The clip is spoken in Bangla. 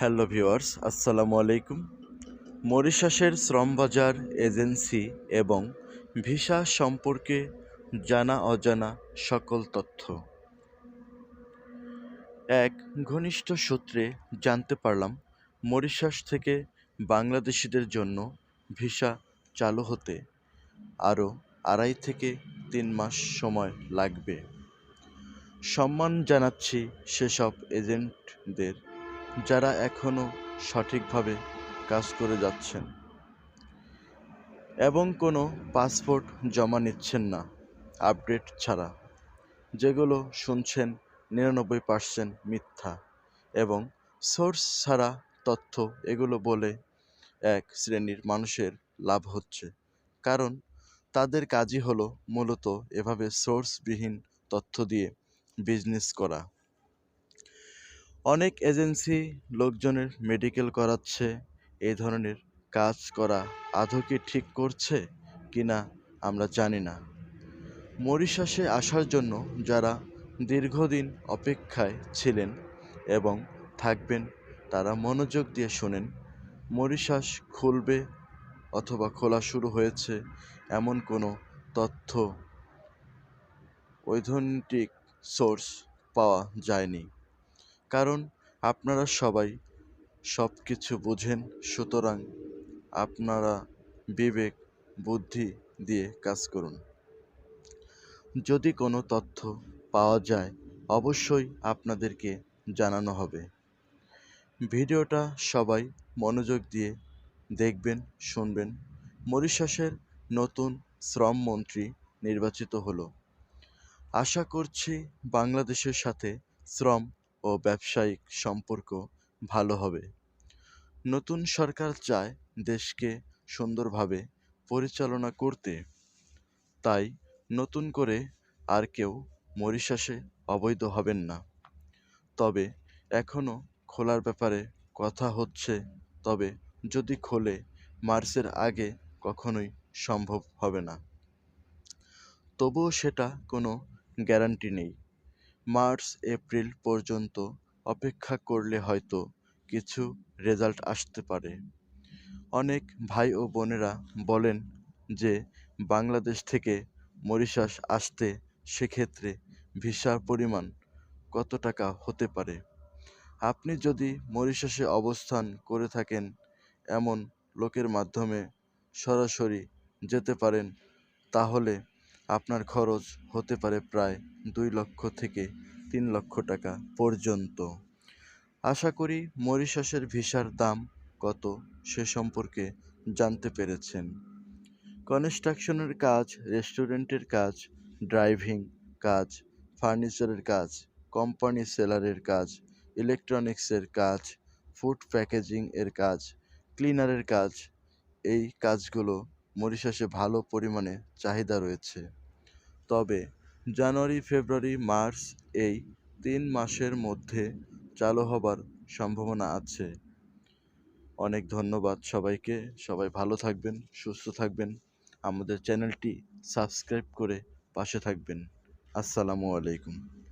হ্যালো ভিউয়ার্স, আসসালামু আলাইকুম। মরিশাসের শ্রমবাজার এজেন্সি এবং ভিসা সম্পর্কে জানা অজানা সকল তথ্য। এক ঘনিষ্ঠ সূত্রে জানতে পারলাম, মরিশাস থেকে বাংলাদেশিদের জন্য ভিসা চালু হতে আরও আড়াই থেকে তিন মাস সময় লাগবে। সম্মান জানাচ্ছি সেসব এজেন্টদের যারা এখনও সঠিকভাবে কাজ করে যাচ্ছেন এবং কোনো পাসপোর্ট জমা নিচ্ছেন না, আপডেট ছাড়া, যেগুলো শুনছেন নিরানব্বই পার্সেন্ট মিথ্যা এবং সোর্স ছাড়া তথ্য, এগুলো বলে এক শ্রেণির মানুষের লাভ হচ্ছে। কারণ তাদের কাজই হলো মূলত এভাবে সোর্সবিহীন তথ্য দিয়ে বিজনেস করা। অনেক এজেন্সি লোকজনের মেডিকেল করাচ্ছে এই ধরনের কাজ করা আদৌ কি ঠিক করছে কি না আমরা জানি না। মরিশাসে আসার জন্য যারা দীর্ঘদিন অপেক্ষায় ছিলেন এবং থাকবেন, তারা মনোযোগ দিয়ে শোনেন, মরিশাস খুলবে অথবা খোলা শুরু হয়েছে এমন কোনো তথ্য। ঐধন্তিক সোর্স পাওয়া যায়নি। কারণ আপনারা সবাই সব কিছু বুঝেন, সুতরাং আপনারা বিবেক, বুদ্ধি দিয়ে কাজ করুন। যদি কোনো তথ্য পাওয়া যায়, অবশ্যই আপনাদেরকে জানানো হবে। ভিডিওটা সবাই মনোযোগ দিয়ে দেখবেন, শুনবেন। মরিশাসের নতুন শ্রম মন্ত্রী নির্বাচিত হলো। আশা করছি বাংলাদেশের সাথে শ্রম ও ব্যবসায়িক সম্পর্ক ভালো হবে। নতুন সরকার চায় দেশকে সুন্দরভাবে পরিচালনা করতে। তাই নতুন করে আর কেউ মরিশাসে অবৈধ হবেন না। তবে এখনও খোলার ব্যাপারে কথা হচ্ছে। তবে যদি খোলে, মার্চের আগে কখনোই সম্ভব হবে না। তবুও সেটা কোনো গ্যারান্টি নেই। মার্চ, এপ্রিল পর্যন্ত অপেক্ষা করলে হয়তো কিছু রেজাল্ট আসতে পারে। অনেক ভাই ও বোনেরা বলেন যে, বাংলাদেশ থেকে মরিশাস আসতে সেক্ষেত্রে ভিসার পরিমাণ কত টাকা হতে পারে? আপনি যদি মরিশাসে অবস্থান করে থাকেন, এমন লোকের মাধ্যমে সরাসরি যেতে পারেন, তাহলে আপনার খরচ হতে পারে প্রায় দুই লক্ষ থেকে তিন লক্ষ টাকা পর্যন্ত। আশা করি মরিশাসের ভিসার দাম কত সে সম্পর্কে জানতে পেরেছেন। কনস্ট্রাকশনের কাজ, রেস্টুরেন্টের কাজ, ড্রাইভিং কাজ, ফার্নিচারের কাজ, কোম্পানি সেলারের কাজ, ইলেকট্রনিক্সের কাজ, ফুড প্যাকেজিং এর কাজ, ক্লিনারের কাজ, এই কাজগুলো মরিশাসে ভালো পরিমাণে চাহিদা রয়েছে। তবে জানুয়ারি, ফেব্রুয়ারি, মার্চ এই তিন মাসের মধ্যে চালু হবার সম্ভাবনা আছে। অনেক ধন্যবাদ সবাইকে। সবাই ভালো থাকবেন, সুস্থ থাকবেন। আমাদের চ্যানেলটি সাবস্ক্রাইব করে পাশে থাকবেন। আসসালামু আলাইকুম।